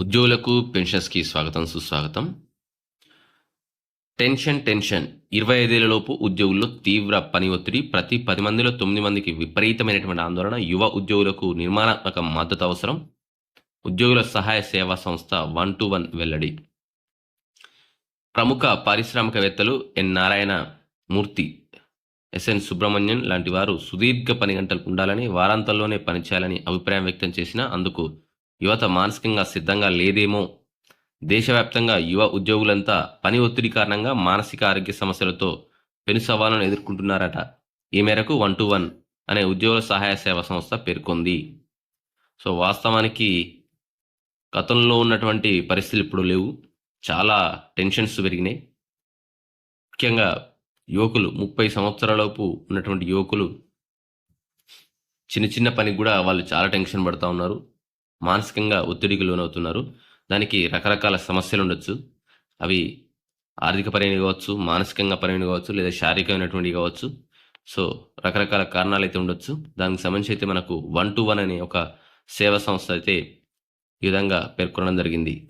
ఉద్యోగులకు పెన్షన్స్కి స్వాగతం సుస్వాగతం. Tension tension. ఇరవై ఐదేళ్ళలోపు ఉద్యోగుల్లో తీవ్ర పని ఒత్తిడి ప్రతి పది మందిలో తొమ్మిది మందికి విపరీతమైనటువంటి ఆందోళన యువ ఉద్యోగులకు నిర్మాణాత్మక మద్దతు అవసరం. ఉద్యోగుల సహాయ సేవా సంస్థ వన్ టు వన్ వెల్లడి. ప్రముఖ పారిశ్రామికవేత్తలు ఎన్. నారాయణ మూర్తి ఎస్ఎన్. సుబ్రహ్మణ్యన్ లాంటి వారు సుదీర్ఘ పని గంటలు ఉండాలని వారాంతంలోనే పనిచేయాలని అభిప్రాయం వ్యక్తం చేసిన అందుకు యువత మానసికంగా సిద్ధంగా లేదేమో. దేశవ్యాప్తంగా యువ ఉద్యోగులంతా పని ఒత్తిడి కారణంగా మానసిక ఆరోగ్య సమస్యలతో పెను సవాళ్ళను ఎదుర్కొంటున్నారట. ఈ మేరకు వన్ టు వన్ అనే ఉద్యోగుల సహాయ సేవ సంస్థ పేర్కొంది. సో వాస్తవానికి గతంలో ఉన్నటువంటి పరిస్థితులు ఇప్పుడు లేవు. చాలా టెన్షన్స్ పెరిగినాయి. ముఖ్యంగా యువకులు ముప్పై సంవత్సరాలలోపు ఉన్నటువంటి యువకులు చిన్న చిన్న పనికి కూడా వాళ్ళు చాలా టెన్షన్ పడుతూ ఉన్నారు. మానసికంగా ఒత్తిడికి లోనవుతున్నారు. దానికి రకరకాల సమస్యలు ఉండొచ్చు. అవి ఆర్థిక పరమైన కావచ్చు మానసికంగా పరమైన కావచ్చు లేదా శారీరకమైనటువంటి కావచ్చు. సో రకరకాల కారణాలు అయితే ఉండొచ్చు. దానికి సంబంధించి అయితే మనకు వన్ టు వన్ అనే ఒక సేవా సంస్థ అయితే ఈ విధంగా పేర్కొనడం జరిగింది.